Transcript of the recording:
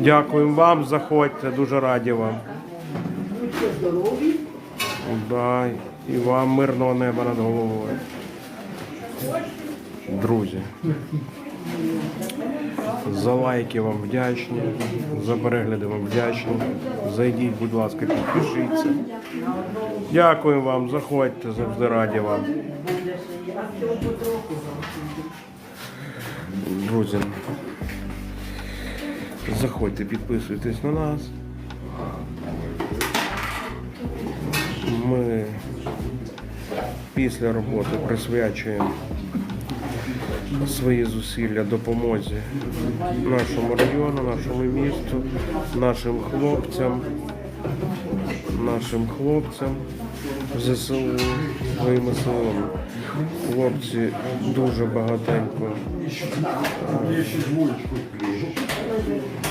Дякуємо вам, заходьте, дуже раді вам. Будьте здорові. Да, і вам мирного неба над головою. Друзі. За лайки вам вдячні, за перегляди вам вдячні. Зайдіть, будь ласка, підпишіться. Дякую вам, заходьте, завжди раді вам. Друзі, заходьте, підписуйтесь на нас. Ми після роботи присвячуємо свої зусилля допомозі нашому району, нашому місту, нашим хлопцям, нашим хлопцям ЗСУ своїми силами. Хлопці дуже багатенько Amém.